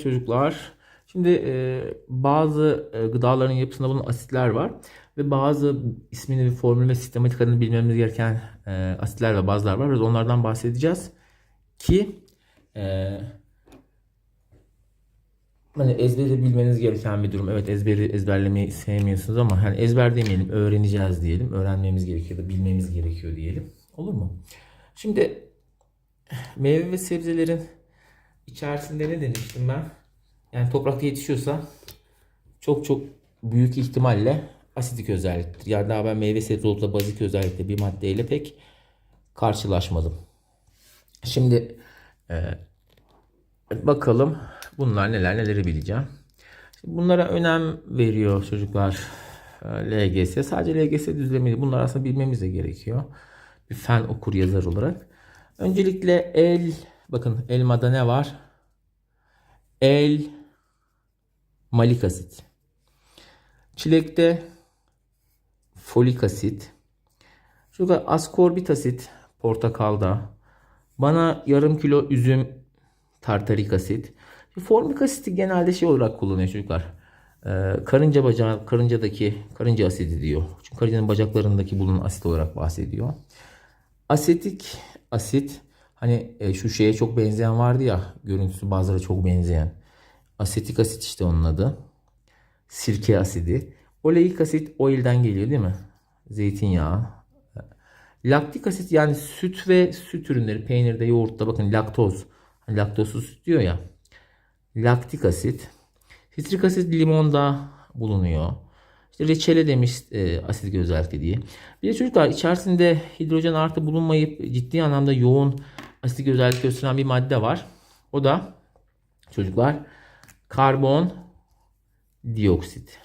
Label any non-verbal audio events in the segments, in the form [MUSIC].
Çocuklar, şimdi e, bazı e, gıdaların yapısında bunun asitler var ve bazı ismini, formülü ve sistematik adını bilmemiz gereken e, asitler ve bazılar var. Biz onlardan bahsedeceğiz ki e, hani ezberi bilmeniz gereken bir durum. Evet ezberi ezberlemeyi sevmiyorsunuz ama hani ezber demeyelim, öğreneceğiz diyelim. Öğrenmemiz gerekiyor da bilmemiz gerekiyor diyelim. Olur mu? Şimdi meyve ve sebzelerin içerisinde ne demiştim ben? Yani toprakta yetişiyorsa çok çok büyük ihtimalle asidik özelliktir. Yani daha ben meyve sebze bazik özellikle bir maddeyle pek karşılaşmadım. Şimdi e, bakalım bunlar neler neleri bileceğim. Şimdi bunlara önem veriyor çocuklar e, LGS. Sadece LGS düzlemi bunlar aslında bilmemiz de gerekiyor. Bir fen okur yazar olarak. Öncelikle el bakın elmada ne var? El malik asit. Çilekte folik asit. Şurada askorbit asit portakalda. Bana yarım kilo üzüm tartarik asit. Formik asiti genelde şey olarak kullanıyor çocuklar. Ee, karınca bacağı, karıncadaki karınca asidi diyor. Çünkü karıncanın bacaklarındaki bulunan asit olarak bahsediyor. Asetik asit hani e, şu şeye çok benzeyen vardı ya görüntüsü bazıları çok benzeyen. Asetik asit işte onun adı. Sirke asidi. Oleik asit oil'den geliyor değil mi? Zeytinyağı. Laktik asit yani süt ve süt ürünleri peynirde yoğurtta bakın laktoz. Hani laktozsuz süt diyor ya. Laktik asit. Sitrik asit limonda bulunuyor. İşte reçele demiş e, asidik özellikle diye. Bir de çocuklar içerisinde hidrojen artı bulunmayıp ciddi anlamda yoğun asidik özellik gösteren bir madde var. O da çocuklar karbon dioksit.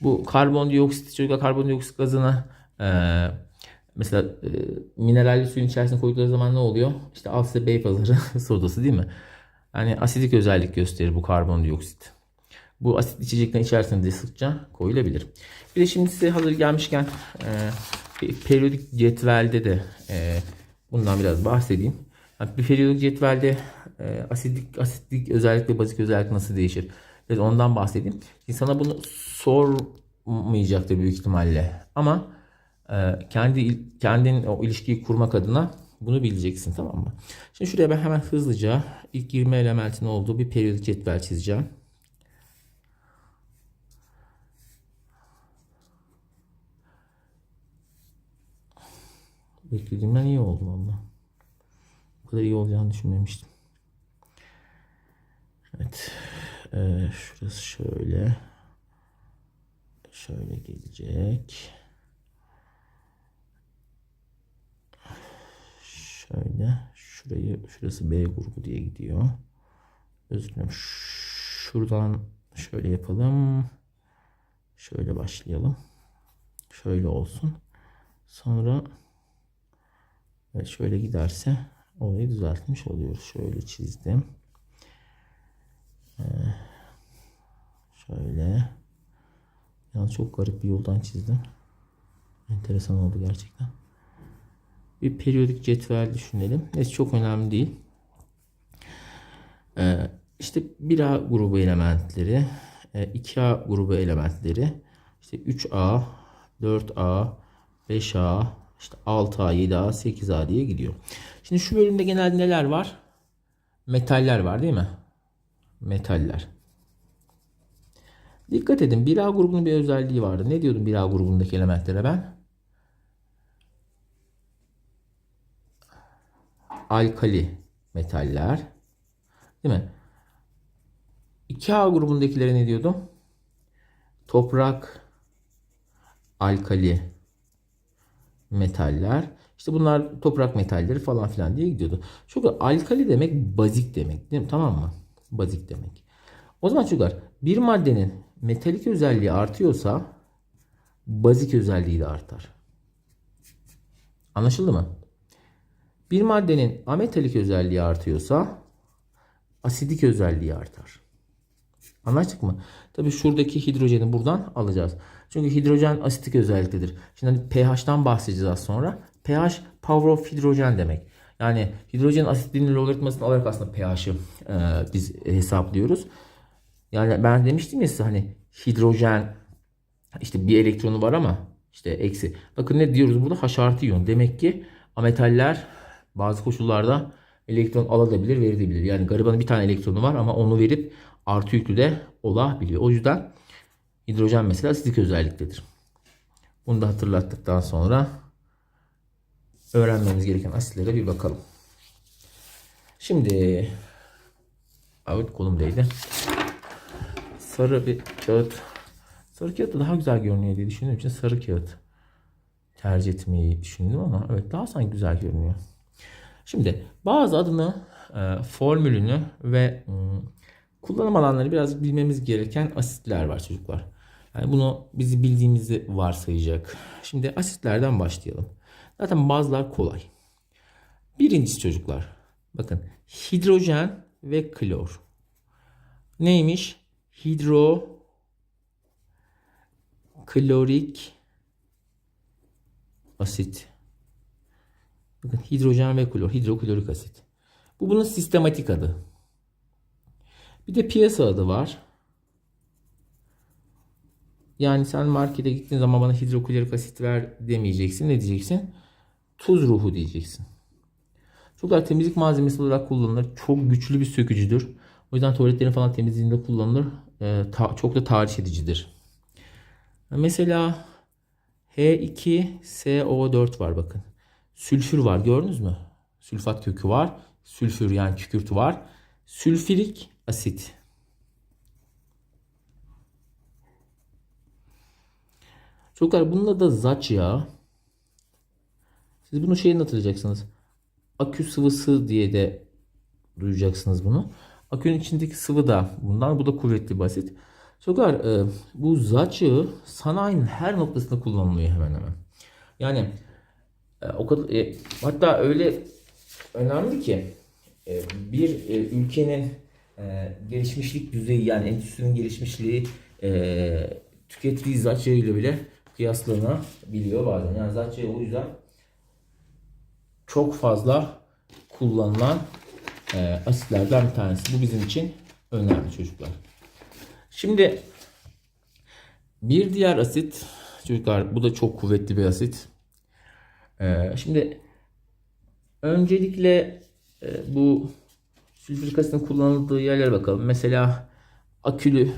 Bu karbondioksit çocuklar karbondioksit gazını e, mesela e, mineralli suyun içerisine koydukları zaman ne oluyor? İşte al size Beypazarı [LAUGHS] sodası değil mi? Yani asidik özellik gösterir bu karbondioksit. Bu asit içeceklerin içerisine de sıkça koyulabilir. Bir de şimdi size hazır gelmişken e, periyodik cetvelde de e, bundan biraz bahsedeyim. Yani bir periyodik cetvelde e, asidik asitlik özellik ve bazik özellik nasıl değişir? Biraz ondan bahsedeyim. Şimdi bunu sormayacaktır büyük ihtimalle. Ama e, kendi kendin o ilişkiyi kurmak adına bunu bileceksin tamam mı? Şimdi şuraya ben hemen hızlıca ilk 20 elementin olduğu bir periyodik cetvel çizeceğim. Beklediğimden iyi oldu valla. Bu kadar iyi olacağını düşünmemiştim. Evet. Ee, şurası şöyle. Şöyle gelecek. Şöyle. Şurayı, şurası B grubu diye gidiyor. Özür dilerim. Şuradan şöyle yapalım. Şöyle başlayalım. Şöyle olsun. Sonra Evet şöyle giderse olayı düzeltmiş oluyoruz. Şöyle çizdim. Ee, şöyle. Yalnız çok garip bir yoldan çizdim. Enteresan oldu gerçekten. Bir periyodik cetvel düşünelim. Neyse çok önemli değil. Ee, işte 1A grubu elementleri, 2A grubu elementleri, işte 3A, 4A, 5A, işte 6A, 7A, 8A diye gidiyor. Şimdi şu bölümde genelde neler var? Metaller var değil mi? Metaller. Dikkat edin 1A grubunun bir özelliği vardı. Ne diyordum 1A grubundaki elementlere ben? Alkali metaller. Değil mi? 2A grubundakilere ne diyordum? Toprak, alkali metaller. İşte bunlar toprak metalleri falan filan diye gidiyordu. Çünkü alkali demek bazik demek değil mi? Tamam mı? Bazik demek. O zaman çocuklar bir maddenin metalik özelliği artıyorsa bazik özelliği de artar. Anlaşıldı mı? Bir maddenin ametalik özelliği artıyorsa asidik özelliği artar. Anlaştık mı? Tabi şuradaki hidrojeni buradan alacağız. Çünkü hidrojen asitik özelliktedir. Şimdi hani pH'tan bahsedeceğiz az sonra. pH power of hidrojen demek. Yani hidrojen asitliğinin logaritmasını alarak aslında pH'ı e, biz hesaplıyoruz. Yani ben demiştim ya size hani hidrojen işte bir elektronu var ama işte eksi. Bakın ne diyoruz burada? H artı iyon. Demek ki ametaller bazı koşullarda elektron alabilir, verebilir. Yani garibanın bir tane elektronu var ama onu verip artı yüklü de olabiliyor. O yüzden hidrojen mesela asidik özelliktedir. Bunu da hatırlattıktan sonra öğrenmemiz gereken asitlere bir bakalım. Şimdi evet kolum değdi. Sarı bir kağıt. Sarı kağıt da daha güzel görünüyor diye düşündüğüm için sarı kağıt tercih etmeyi düşündüm ama evet daha sanki güzel görünüyor. Şimdi bazı adını, e, formülünü ve hmm, kullanım alanlarını biraz bilmemiz gereken asitler var çocuklar. Yani bunu bizi bildiğimizi varsayacak. Şimdi asitlerden başlayalım. Zaten bazılar kolay. Birincisi çocuklar. Bakın hidrojen ve klor. Neymiş? Hidro klorik asit. Bakın hidrojen ve klor, hidroklorik asit. Bu bunun sistematik adı. Bir de piyasa adı var. Yani sen markete gittiğin zaman bana hidroklorik asit ver demeyeceksin. Ne diyeceksin? Tuz ruhu diyeceksin. Çocuklar temizlik malzemesi olarak kullanılır. Çok güçlü bir sökücüdür. O yüzden tuvaletlerin falan temizliğinde kullanılır. Ee, ta- çok da tahriş edicidir. Mesela H2SO4 var bakın. Sülfür var gördünüz mü? Sülfat kökü var. Sülfür yani kükürt var. Sülfürik asit. Çocuklar bunun da zaç yağı. Siz bunu şeyden hatırlayacaksınız. Akü sıvısı diye de duyacaksınız bunu. Akünün içindeki sıvı da bundan. Bu da kuvvetli basit. Çocuklar e, bu zaç yağı sanayinin her noktasında kullanılıyor hemen hemen. Yani e, o kadar e, hatta öyle önemli ki bir ülkenin e, gelişmişlik düzeyi yani endüstrinin gelişmişliği e, tükettiği zaç yağıyla bile kıyaslanabiliyor bazen. Yani yağı o yüzden çok fazla kullanılan e, asitlerden bir tanesi. Bu bizim için önemli çocuklar. Şimdi bir diğer asit çocuklar bu da çok kuvvetli bir asit. Ee, şimdi öncelikle e, bu sülfürik asitin kullanıldığı yerlere bakalım. Mesela akülü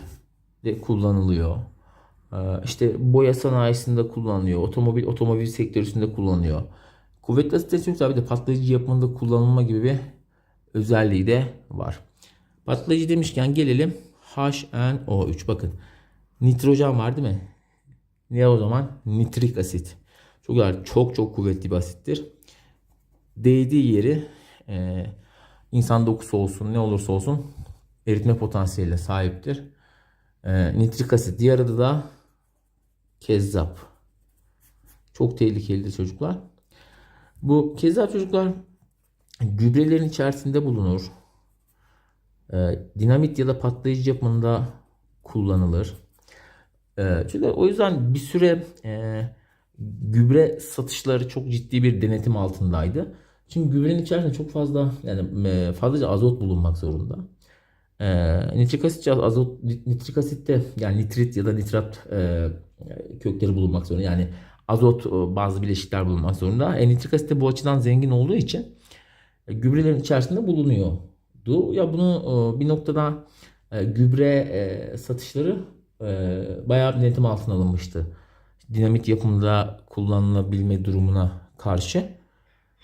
de kullanılıyor. Ee, işte boya sanayisinde kullanılıyor. Otomobil otomobil sektöründe kullanılıyor. Kuvvetli asit çocuklar bir de patlayıcı yapımında kullanılma gibi bir özelliği de var. Patlayıcı demişken gelelim HNO3. Bakın nitrojen var değil mi? Ne o zaman? Nitrik asit. Çok çok çok kuvvetli bir asittir. Değdiği yeri e, insan dokusu olsun ne olursa olsun eritme potansiyeline sahiptir. E, nitrik asit. Diğer adı da kezzap. Çok tehlikelidir çocuklar. Bu kezzap çocuklar gübrelerin içerisinde bulunur. E, dinamit ya da patlayıcı yapımında kullanılır. E, çünkü o yüzden bir süre e, gübre satışları çok ciddi bir denetim altındaydı. Çünkü gübrenin içerisinde çok fazla yani e, fazlaca azot bulunmak zorunda. E, nitrik asit azot nitrik asitte yani nitrit ya da nitrat e, kökleri bulunmak zorunda. Yani azot e, bazı bileşikler bulunmak zorunda. E, nitrik asit de bu açıdan zengin olduğu için e, gübrelerin içerisinde bulunuyordu. Ya bunu bir noktada gübre satışları bayağı bir denetim altına alınmıştı. Dinamit yapımında kullanılabilme durumuna karşı.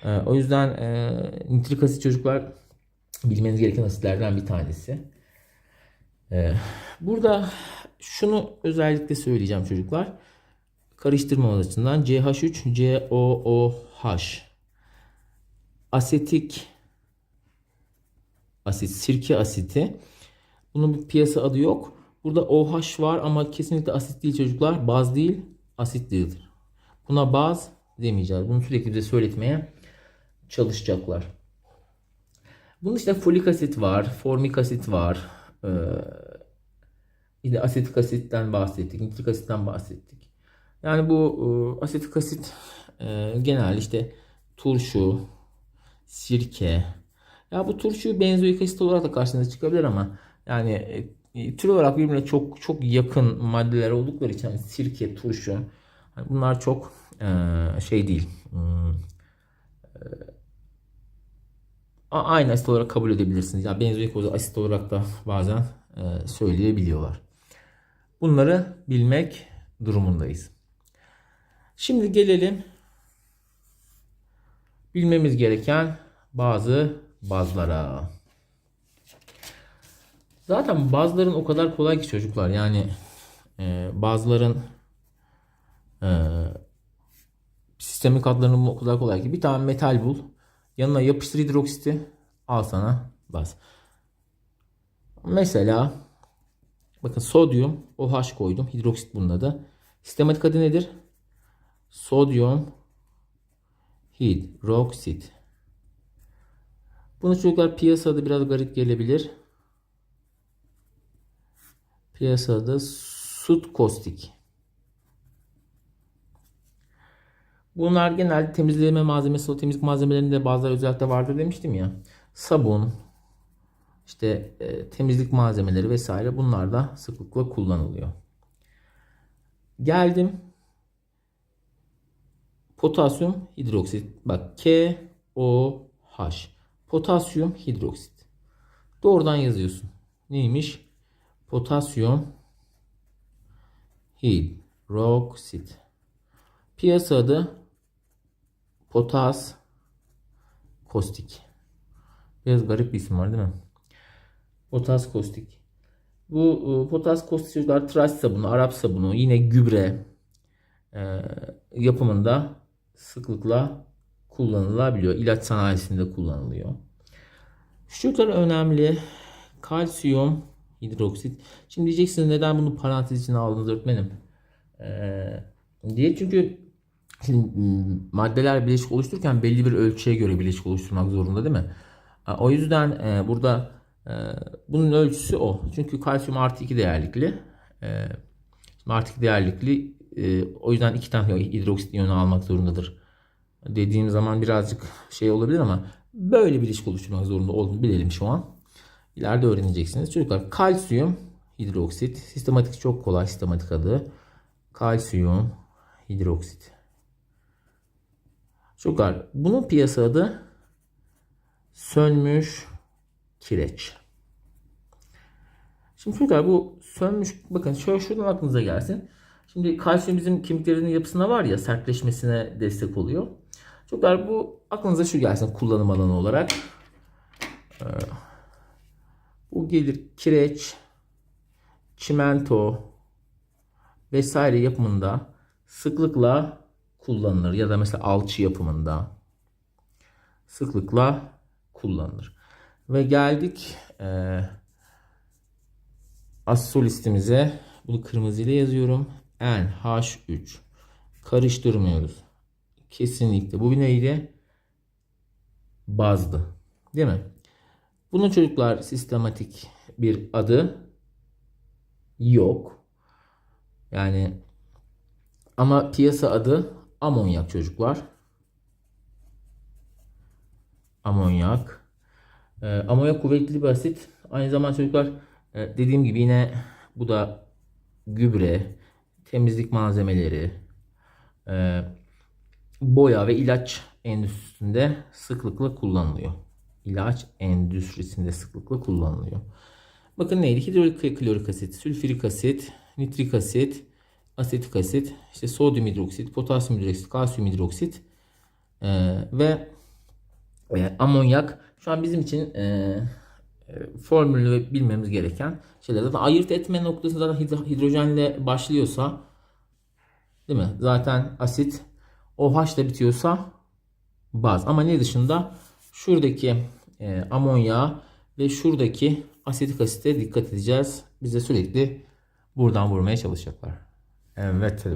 E, o yüzden e, nitrik asit çocuklar bilmeniz gereken asitlerden bir tanesi. E, burada şunu özellikle söyleyeceğim çocuklar. Karıştırmamız açısından CH3, COOH asetik asit, sirke asiti. Bunun bir piyasa adı yok. Burada OH var ama kesinlikle asit değil çocuklar. Baz değil, asit değildir. Buna baz demeyeceğiz. Bunu sürekli bize söyletmeye çalışacaklar. Bunun işte folik asit var, formik asit var. Ee, yine asetik asitten bahsettik, nitrik asitten bahsettik. Yani bu e, asetik asit e, genel işte turşu, sirke. Ya bu turşu benzoik asit olarak da karşınıza çıkabilir ama yani e, tür olarak birbirine çok çok yakın maddeler oldukları için hani sirke, turşu hani bunlar çok e, şey değil. Hmm, e, aynı asit olarak kabul edebilirsiniz. Ya benzoik asit olarak da bazen e, söyleyebiliyorlar. Bunları bilmek durumundayız. Şimdi gelelim bilmemiz gereken bazı bazlara. Zaten bazıların o kadar kolay ki çocuklar yani e, bazıların e, sistemik adlarını o kadar kolay ki bir tane metal bul yanına yapıştır hidroksiti al sana baz. Mesela bakın sodyum OH koydum hidroksit bunun adı. Sistematik adı nedir? Sodyum hidroksit. Bunu çocuklar piyasada biraz garip gelebilir. Piyasada sut kostik. Bunlar genelde temizleme malzemesi, o temizlik malzemelerinde bazıları özellikle vardır demiştim ya. Sabun, işte e, temizlik malzemeleri vesaire bunlar da sıklıkla kullanılıyor. Geldim potasyum hidroksit. Bak K O H. Potasyum hidroksit. Doğrudan yazıyorsun. Neymiş? Potasyum hidroksit. Piyasa adı potas kostik. Biraz garip bir isim var değil mi? Potas kostik. Bu e, potas kostik çocuklar tıraş sabunu, Arap sabunu, yine gübre e, yapımında sıklıkla kullanılabiliyor. İlaç sanayisinde kullanılıyor. Şu çocuklar önemli. Kalsiyum hidroksit. Şimdi diyeceksiniz neden bunu parantez içine aldınız öğretmenim? Ee, diye çünkü şimdi m, maddeler bileşik oluştururken belli bir ölçüye göre bileşik oluşturmak zorunda değil mi? O yüzden burada bunun ölçüsü o. Çünkü kalsiyum artı 2 değerlikli. E, şimdi artı 2 değerlikli o yüzden iki tane hidroksit iyonu almak zorundadır. Dediğim zaman birazcık şey olabilir ama böyle bir ilişki oluşturmak zorunda olduğunu bilelim şu an. İleride öğreneceksiniz. Çocuklar kalsiyum hidroksit. Sistematik çok kolay sistematik adı. Kalsiyum hidroksit. Çocuklar bunun piyasa adı sönmüş kireç. Şimdi çocuklar bu sönmüş bakın şöyle şuradan aklınıza gelsin. Şimdi kalsiyum bizim kemiklerin yapısına var ya sertleşmesine destek oluyor. Çocuklar bu aklınıza şu gelsin kullanım alanı olarak. Ee, bu gelir kireç, çimento vesaire yapımında sıklıkla kullanılır. Ya da mesela alçı yapımında sıklıkla kullanılır. Ve geldik e, asol listemize. Bunu kırmızıyla yazıyorum. NH3 karıştırmıyoruz. Kesinlikle. Bu bir neydi? Bazdı. Değil mi? Bunun çocuklar sistematik bir adı yok. Yani ama piyasa adı amonyak çocuklar. Amonyak. Ee, amonyak kuvvetli bir asit. Aynı zamanda çocuklar e, dediğim gibi yine bu da gübre, temizlik malzemeleri, e, boya ve ilaç endüstrisinde sıklıkla kullanılıyor. İlaç endüstrisinde sıklıkla kullanılıyor. Bakın neydi? Hidrolik klorik asit, sülfürik asit, nitrik asit, asetik asit, işte sodyum hidroksit, potasyum hidroksit, kalsiyum hidroksit e, ve e, amonyak. Şu an bizim için e, e, formülü bilmemiz gereken şeyler. Zaten ayırt etme noktası zaten hidro- hidrojenle başlıyorsa değil mi? Zaten asit OH ile bitiyorsa baz. Ama ne dışında? Şuradaki e, amonya ve şuradaki asetik asite dikkat edeceğiz. Bize sürekli buradan vurmaya çalışacaklar. Evet hadi.